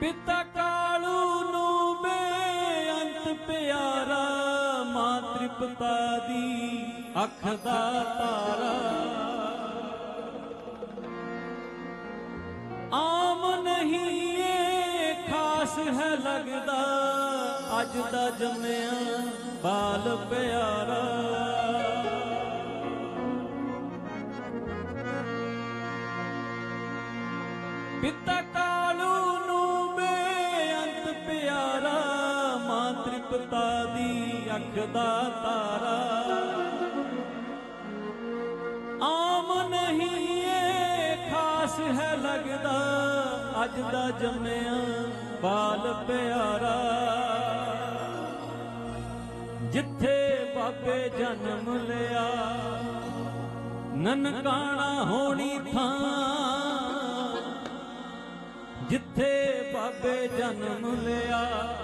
ਪਿਤਾ ਕਾਲੂ ਨੂੰ ਬੇਅੰਤ ਪਿਆਰਾ ਮਾਂ ਤ੍ਰਿਪਤਾ ਦੀ ਅੱਖ ਦਾ ਤਾਰਾ। ਆਮ ਨਹੀਂ ਇਹ ਖਾਸ ਹੈ ਲੱਗਦਾ, ਅੱਜ ਦਾ ਜੰਮਿਆ ਬਾਲ ਪਿਆਰਾ। ਪਿਤਾ ਤ੍ਰਿਪਤਾ ਦੀ ਅੱਖ ਦਾ ਤਾਰਾ। ਆਮ ਨਹੀਂ ਇਹ ਖਾਸ ਹੈ ਲੱਗਦਾ, ਅੱਜ ਦਾ ਜੰਮਿਆ ਬਾਲ ਪਿਆਰਾ। ਜਿੱਥੇ ਬਾਬੇ ਜਨਮ ਲਿਆ, ਨਨਕਾਣਾ ਹੋਣੀ ਥਾਂ। ਜਿੱਥੇ ਬਾਬੇ ਜਨਮ ਲਿਆ।